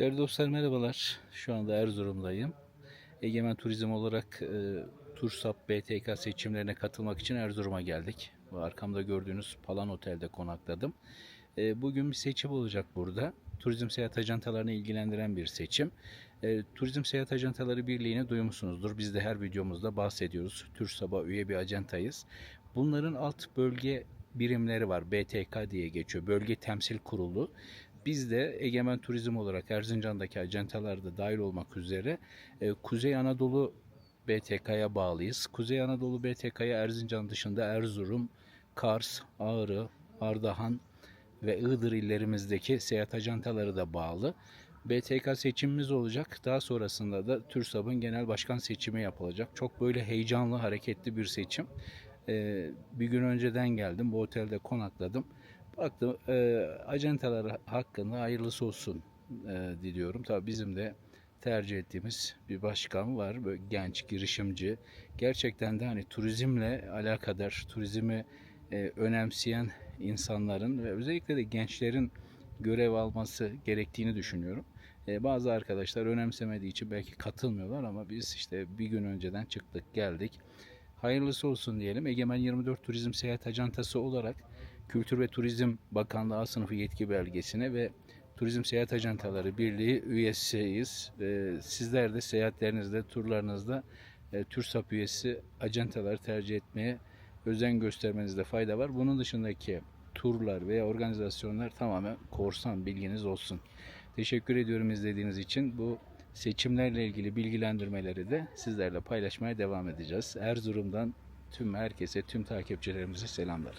Değerli dostlar merhabalar. Şu anda Erzurum'dayım. Egemen Turizm olarak e, Tursap BTK seçimlerine katılmak için Erzurum'a geldik. Bu arkamda gördüğünüz Palan Otel'de konakladım. E, bugün bir seçim olacak burada. Turizm seyahat ajantalarını ilgilendiren bir seçim. E, Turizm Seyahat Ajantaları Birliği'ni duymuşsunuzdur. Biz de her videomuzda bahsediyoruz. TÜRSAB'a üye bir ajantayız. Bunların alt bölge birimleri var. BTK diye geçiyor. Bölge Temsil Kurulu. Biz de Egemen Turizm olarak Erzincan'daki ajantalarda dahil olmak üzere e, Kuzey Anadolu BTK'ya bağlıyız. Kuzey Anadolu BTK'ya Erzincan dışında Erzurum, Kars, Ağrı, Ardahan ve Iğdır illerimizdeki seyahat ajantaları da bağlı. BTK seçimimiz olacak. Daha sonrasında da TÜRSAB'ın genel başkan seçimi yapılacak. Çok böyle heyecanlı, hareketli bir seçim. Ee, bir gün önceden geldim. Bu otelde konakladım. Baktım e, ajantalar hakkında hayırlısı olsun e, diliyorum. Tabii bizim de tercih ettiğimiz bir başkan var. Böyle genç, girişimci. Gerçekten de hani turizmle alakadar, turizmi e, önemseyen insanların ve özellikle de gençlerin görev alması gerektiğini düşünüyorum. E, bazı arkadaşlar önemsemediği için belki katılmıyorlar ama biz işte bir gün önceden çıktık geldik. Hayırlısı olsun diyelim. Egemen 24 Turizm Seyahat Ajantası olarak Kültür ve Turizm Bakanlığı A sınıfı yetki belgesine ve Turizm Seyahat Ajantaları Birliği üyesiyiz. E, sizler de seyahatlerinizde, turlarınızda e, TÜRSAP üyesi ajantaları tercih etmeye özen göstermenizde fayda var. Bunun dışındaki turlar veya organizasyonlar tamamen korsan bilginiz olsun. Teşekkür ediyorum izlediğiniz için. Bu seçimlerle ilgili bilgilendirmeleri de sizlerle paylaşmaya devam edeceğiz. Erzurum'dan tüm herkese, tüm takipçilerimize selamlar.